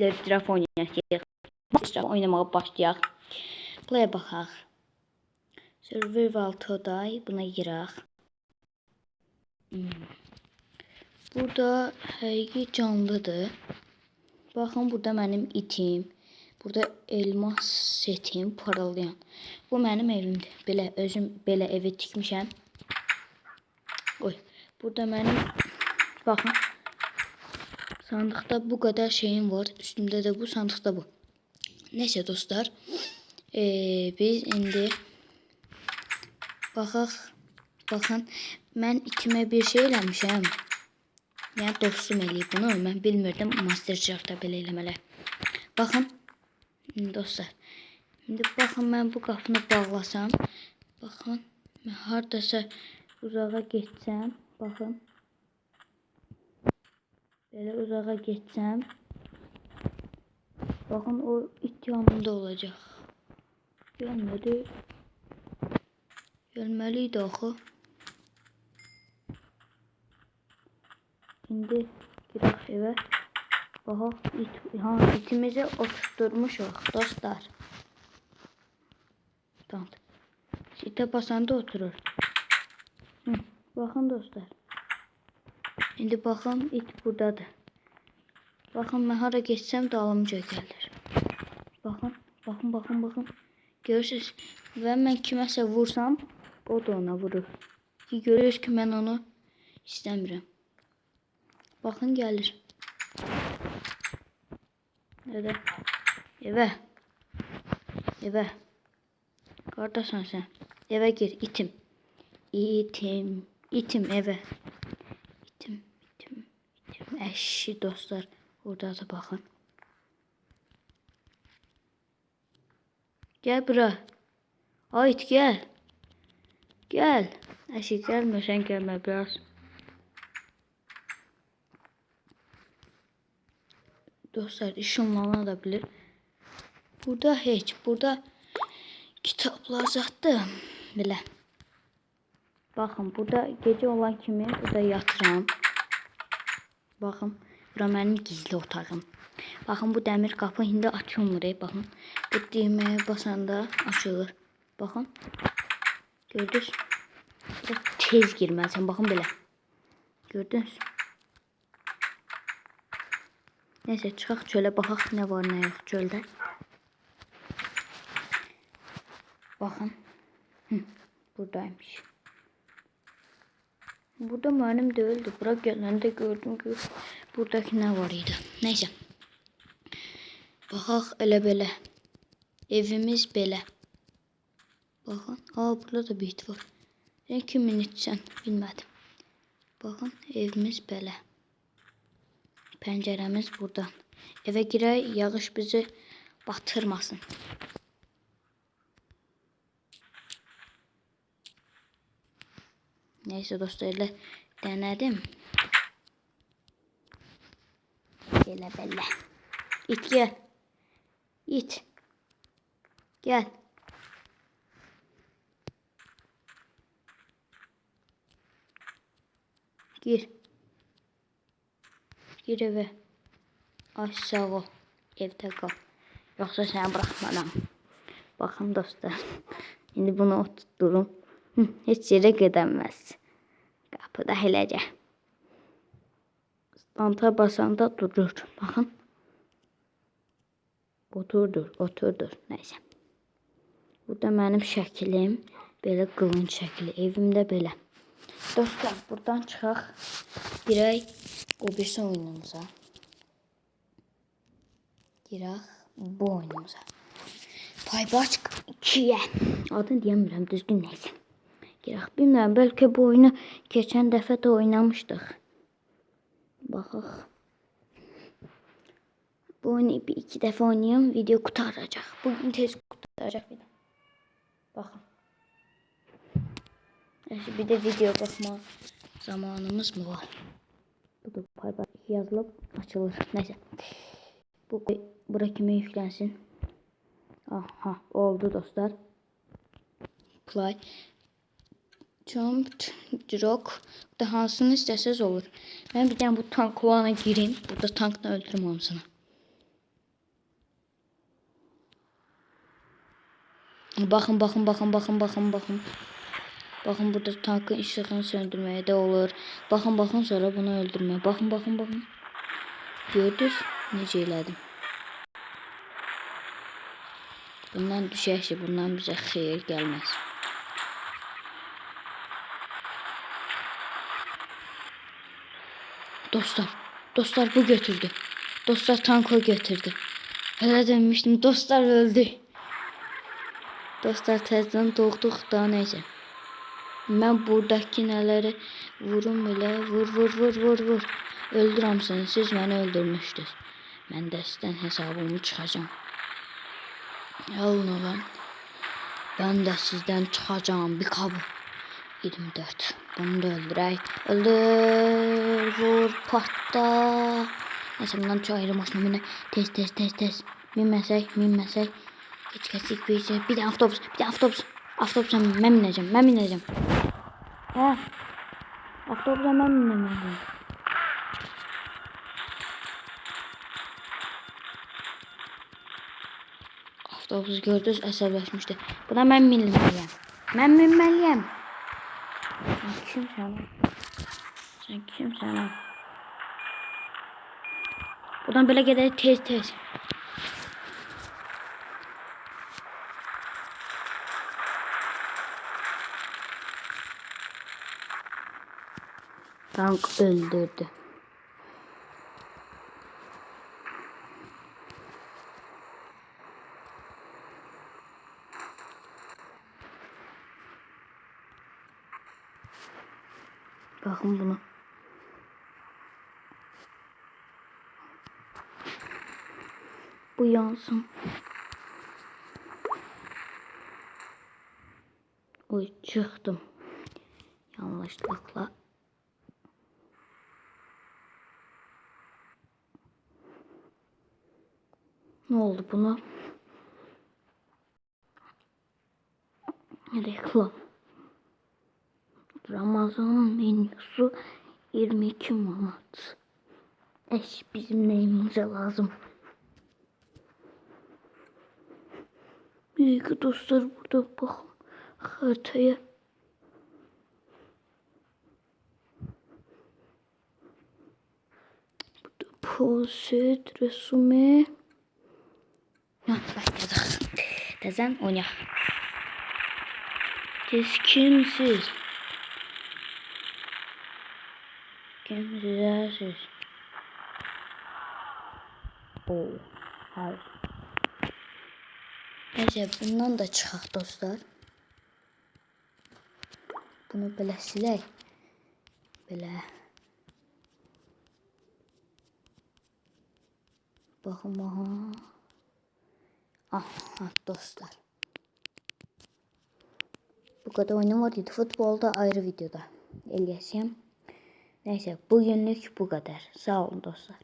Master Draft oynayacağıq. Draft oynamağa başlayaq. Play baxaq. Survival Today buna girək. Hmm. Burada həqiqi canlıdır. Baxın burada mənim itim. Burada elmas setim parıldayan. Bu mənim evimdir. Belə özüm belə evi tikmişəm. Oy. Burada mənim baxın sandıqda bu kadar şeyim var. Üstümdə də bu, sandıqda bu. Neyse dostlar. Ee, biz indi baxaq. Baxın, mən itimə bir şey eləmişəm. Yəni dostum eləyib bunu. Mən bilmirdim Masterchef-də belə eləmələr. Baxın. Dostlar. İndi baxın mən bu qapını bağlasam. Baxın. Mən hardasa uzağa getsəm. Baxın. Belə uzağa getsəm. Baxın o it yanımda olacaq. Gəlmədi. Gəlməli idi axı. İndi girək evə. Baxaq it, ha, itimizi oturtmuşuq dostlar. Tamam. İte basanda oturur. Hı, baxın dostlar. İndi baxın it buradadır. Baxın mən hara geçsəm dalımca gəlir. Baxın, baxın, baxın, baxın. Görürsüz? Və mən kiməsə vursam, o da ona vurur. Ki görürsüz ki mən onu istəmirəm. Baxın gəlir. Evə. Evə. Evə. Qardasan sən. Evə gir, itim. İtim, itim evə. Əşi dostlar, orada da baxın. Gəl bura. Ayt gəl. Gəl. Əşi gəlmə, sən gəlmə biraz. Dostlar ışınlana da bilir. Burada heç, burada kitaplar zaten belə. Baxın, burada gece olan kimi burada yatıram. Baxın, bura mənim gizli otağım. Baxın, bu dəmir qapı indi açılmır. Baxın, bu düyməyə basanda açılır. Baxın. Gördünüz? Burada tez girməlisən. Baxın belə. Gördünüz? Neyse çıxaq çölə baxaq nə var nə yox çöldə. Baxın. Hı, buradaymış. Burada mənim deyildi. Bura gələndə gördüm ki, buradakı nə var idi. Neyse. Baxaq elə belə. Evimiz belə. Baxın. Aa burada da bir it var. Sən kimin itsən bilmədim. Baxın evimiz belə. Pəncərəmiz buradan. Evə girək, yağış bizi batırmasın. Neyse dostlar elə denedim. Elə belə. İt gel. İt. Gel. Gir. Gir eve. Ol. Evde kal. Yoksa seni bırakmadım. Bakın dostlar. Şimdi bunu oturturum. Hı, Hiç yere Kapıda hilece. Stanta basanda durur. Bakın. Oturdur, oturdur. Neyse. Bu da mənim şəklim. Belə qılınc şəkli. Evimdə belə. Dostlar, buradan çıxaq. Girək o birisi oyunumuza. Girək bu oyunumuza. Paybaç 2-yə. Adını deyəmirəm, düzgün neysə. Girək. Bilmirəm, bəlkə bu oyunu keçən dəfə də oynamışdıq. Baxaq. Bu oyunu bir iki dəfə oynayım, video qutaracaq. Bugün tez qutaracaq video. Baxın. Neyse, bir de video bakma zamanımız mı var? Bu da paybaş yazılıp açılır. Neyse. Bu bura kimi yüklensin. Aha oldu dostlar. Play. Jump, Drog. Burada hansını isteseniz olur. Ben bir tane bu tank kovana gireyim. Burada tankla öldürürüm hansını. Bakın bakın bakın bakın bakın bakın. Bakın burada tankın ışığını söndürmeye de olur. Bakın bakın sonra bunu öldürmeye. Bakın bakın bakın. Gördünüz necə elədim. Bundan düşək ki, bundan bizə xeyir gəlməz. Dostlar, dostlar bu götürdü. Dostlar tanko götürdü. Hele demiştim dostlar öldü. Dostlar tezden doğduq da neyse. Ben buradaki neleri vurum bile vur vur vur vur vur. Öldürəm seni siz beni öldürmüştünüz. Ben de sizden hesabımı çıxacağım. Alın olan. Ben de sizden çıxacağım bir kabı. 24. Bunu da öldürək. Öldür. Vur. Patla. Neyse bundan çok ayrı maşına binə. Tez tez tez tez. Minməsək, minməsək. Geç keçik bir şey. Bir de avtobus. Bir de avtobus. Avtobusa mən minəcəm. Mən minəcəm. Hə. Avtobusa mən minəcəm. Avtobus gördünüz əsəbləşmişdi. Buna mən minməliyəm. Mən minməliyəm. Sen kimsən? Sen kimsən? lan? Buradan böyle gidelim tez tez. Tank öldürdü. Bakın bunu. Bu yansın. Oy çıktım. Yanlışlıkla. Ne oldu buna? Reklam. Ramazan menüsü 22 manat. Eş bizim neyimize lazım. Büyük dostlar burada bakın haritaya. Burada poset, resume. Ha, başladık. Tezen oynayaq. Siz kimsiz? Kimsizsiniz? Oo, hayır. Neyse bundan da çıxaq dostlar. Bunu belə silək. Belə. Baxın, baxın. Aha dostlar. Bu kadar oyunum var idi. Futbolda ayrı videoda eləyəcəyəm. Neyse bugünlük bu kadar. Sağ olun dostlar.